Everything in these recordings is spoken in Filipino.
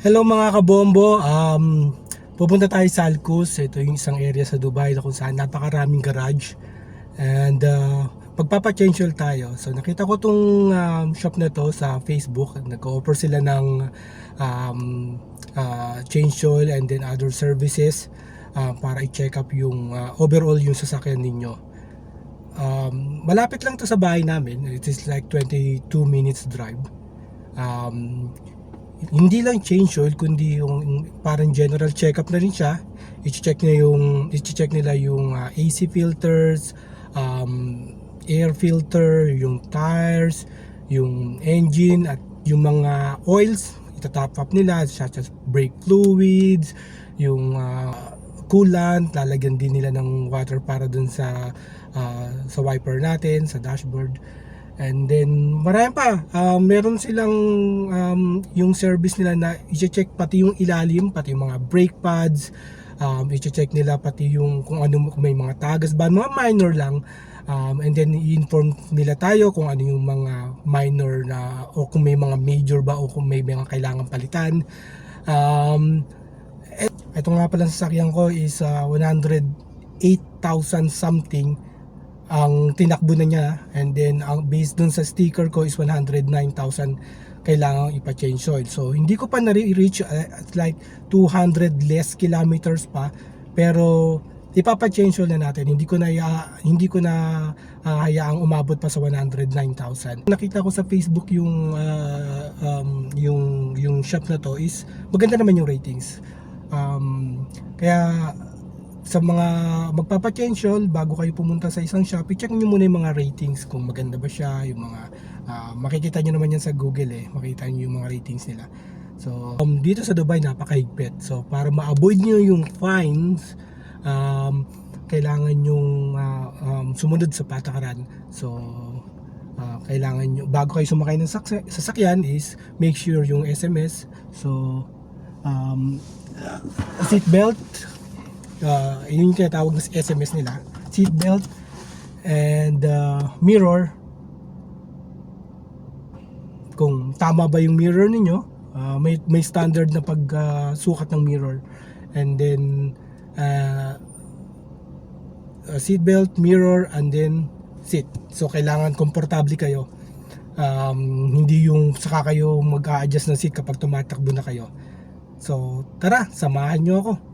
Hello mga kabombo, um, pupunta tayo sa Alcus. Ito yung isang area sa Dubai na kung saan napakaraming garage. And uh, magpapa-change oil tayo. So nakita ko tong um, shop na to sa Facebook. Nag-offer sila ng um, uh, change oil and then other services uh, para i-check up yung uh, overall yung sasakyan ninyo. Um, malapit lang to sa bahay namin. It is like 22 minutes drive. Um, hindi lang change oil kundi yung parang general check-up na rin siya. I-check na yung i-check nila yung uh, AC filters, um, air filter, yung tires, yung engine at yung mga oils itatop up nila such as brake fluids, yung uh, coolant, lalagyan din nila ng water para dun sa uh, sa wiper natin, sa dashboard. And then, marami pa. Um, meron silang um, yung service nila na i-check pati yung ilalim, pati yung mga brake pads. Um, i-check nila pati yung kung ano kung may mga tagas ba, mga minor lang. Um, and then i-inform nila tayo kung ano yung mga minor na o kung may mga major ba o kung may mga kailangan palitan. Um, et, ito nga pala sa sasakyan ko is uh, 108,000 something ang tinakbo na niya and then ang based dun sa sticker ko is 109,000 kailangan ipa-change oil. So hindi ko pa na-reach uh, at like 200 less kilometers pa pero ipapa-change oil na natin. Hindi ko na ya- hindi ko na uh, hayaang umabot pa sa 109,000. Nakita ko sa Facebook yung uh, um, yung yung shop na to is maganda naman yung ratings. Um, kaya sa mga magpapa-change bago kayo pumunta sa isang shop, i-check nyo muna yung mga ratings kung maganda ba siya, yung mga ah, makikita nyo naman yan sa Google eh, makita nyo yung mga ratings nila. So, um, dito sa Dubai napakahigpit. So, para ma-avoid nyo yung fines, um, kailangan yung um, sumunod sa patakaran. So, ah, kailangan nyo, bago kayo sumakay ng sasakyan is make sure yung SMS. So, um, seat belt, uh, yun yung tinatawag na SMS nila. Seatbelt and uh, mirror. Kung tama ba yung mirror ninyo uh, may, may standard na pag uh, ng mirror. And then uh, uh, seatbelt, mirror and then seat. So kailangan komportable kayo. Um, hindi yung saka kayo mag-a-adjust ng seat kapag tumatakbo na kayo. So tara samahan nyo ako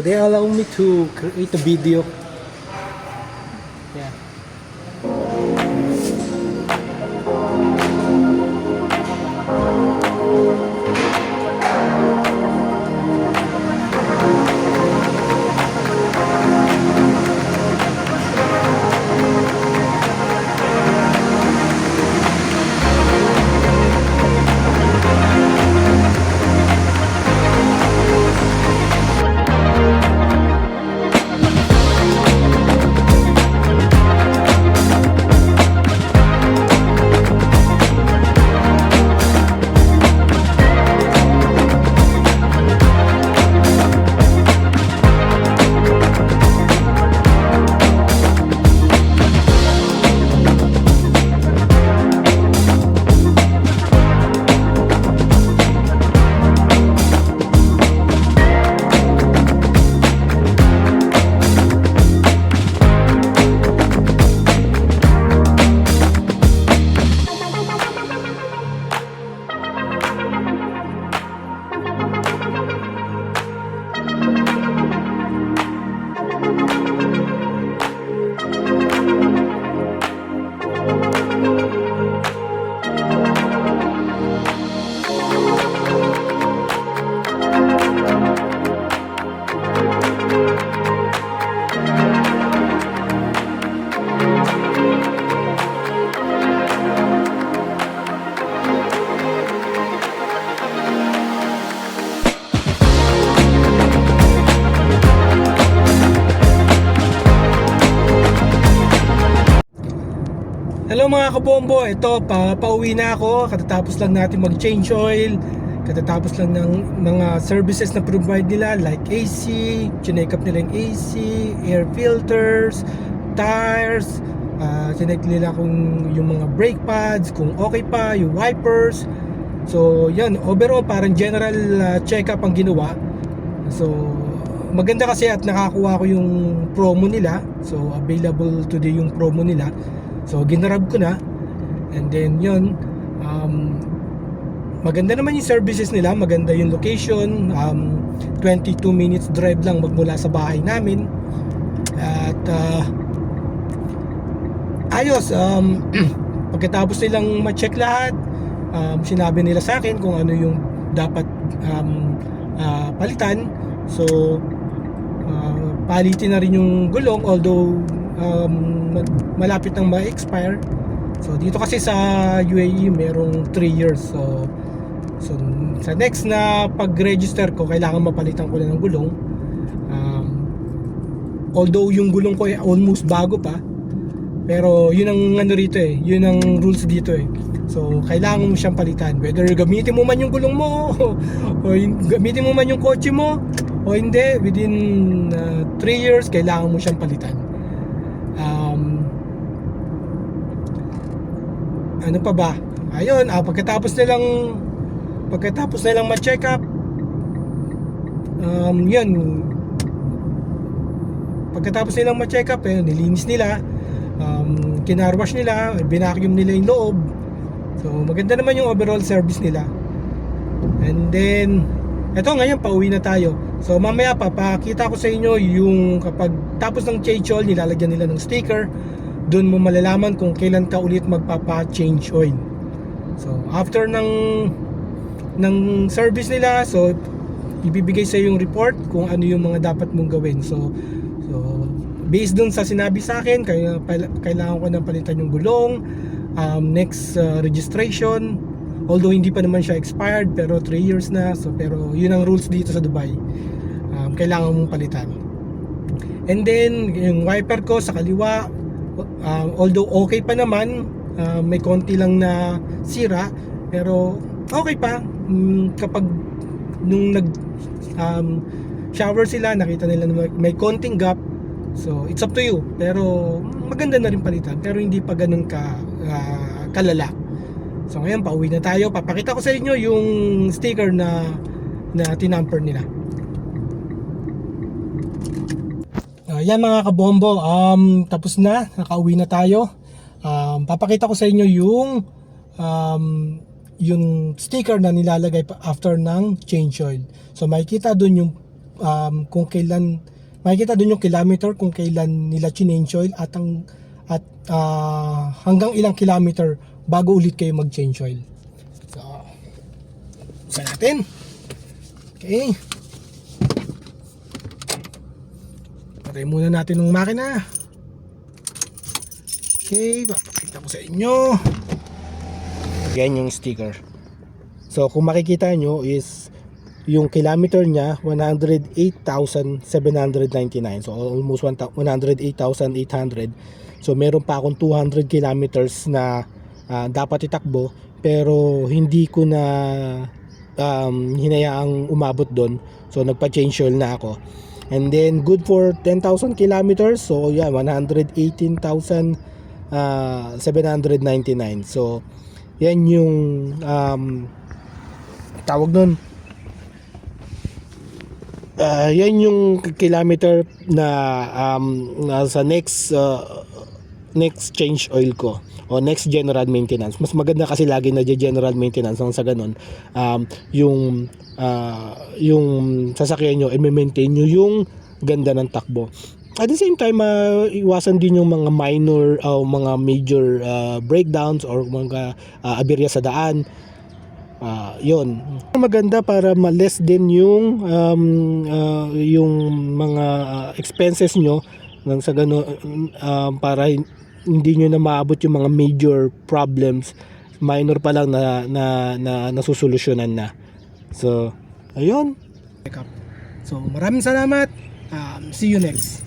they allow me to create a video. Hello mga kabombo, ito pa pauwi na ako. Katatapos lang natin mag-change oil. Katatapos lang ng mga services na provide nila like AC, chinek up nila yung AC, air filters, tires, uh, chinek nila kung yung mga brake pads, kung okay pa, yung wipers. So, yan, overall parang general uh, check-up ang ginawa. So, maganda kasi at nakakuha ko yung promo nila. So, available today yung promo nila. So, ginarab ko na. And then, yun. Um, maganda naman yung services nila. Maganda yung location. Um, 22 minutes drive lang magmula sa bahay namin. At, uh, ayos. Um, pagkatapos nilang ma-check lahat, um, sinabi nila sa akin kung ano yung dapat um, ah, palitan. So, uh, palitin na rin yung gulong although um, malapit nang ma-expire. So dito kasi sa UAE merong 3 years. So so sa next na pag-register ko kailangan mapalitan ko na ng gulong. Um, although yung gulong ko ay almost bago pa pero yun ang ano rito eh, yun ang rules dito eh. So kailangan mo siyang palitan. Whether gamitin mo man yung gulong mo o gamitin mo man yung kotse mo o hindi, within 3 years kailangan mo siyang palitan. Um, ano pa ba? Ayun, ah, pagkatapos nilang pagkatapos nilang ma-check up um, yun. Pagkatapos nilang ma-check up eh, nilinis nila um, kinarwash nila binacuum nila yung loob. So maganda naman yung overall service nila. And then eto ngayon pauwi na tayo. So mamaya pa pakita ko sa inyo yung kapag tapos ng oil nilalagyan nila ng sticker doon mo malalaman kung kailan ka ulit magpapa-change oil. So after ng ng service nila so ibibigay sa yung report kung ano yung mga dapat mong gawin. So so based dun sa sinabi sa akin kaya kailangan ko nang palitan yung gulong um, next uh, registration. Although hindi pa naman siya expired pero 3 years na. So pero yun ang rules dito sa Dubai. Um, kailangan mong palitan. And then yung wiper ko sa kaliwa uh, although okay pa naman uh, may konti lang na sira pero okay pa. Mm, kapag nung nag um, shower sila nakita nila na may, konting gap. So it's up to you. Pero maganda na rin palitan pero hindi pa ganun ka ah, kalala. So ngayon pauwi na tayo. Papakita ko sa inyo yung sticker na na tinamper nila Ah, yan mga kabombo, um, tapos na, nakauwi na tayo. Um, papakita ko sa inyo yung um, yung sticker na nilalagay after ng change oil. So makikita doon yung um, kung kailan makikita doon yung kilometer kung kailan nila change oil at ang at ah, hanggang ilang kilometer bago ulit kayo mag-change oil. So, buksan natin. Okay. Patay muna natin ng makina. Okay, papakita ko sa inyo. Yan yung sticker. So, kung makikita nyo is yung kilometer niya 108,799 so almost 1,000 108,800 so meron pa akong 200 kilometers na ah, dapat itakbo pero hindi ko na um, hinayaang umabot doon so nagpa-change oil na ako and then good for 10,000 kilometers so yeah 118,799 so yan yung um, tawag nun. Ah, yan yung kilometer na um, sa next uh, next change oil ko o next general maintenance. Mas maganda kasi lagi na general maintenance nang sa ganun um, yung ah, yung sasakyan nyo i-maintain nyo yung ganda ng takbo. At the same time, ah, iwasan din yung mga minor o mga major ah, breakdowns or mga ah, aberya sa daan. Ah, yun. Maganda para ma-less din yung um, ah, yung mga ah, expenses nyo nang sa gano ah, para hindi nyo na maabot yung mga major problems minor pa lang na na, na nasusolusyonan na. So, ayun. So, maraming salamat. Um, see you next.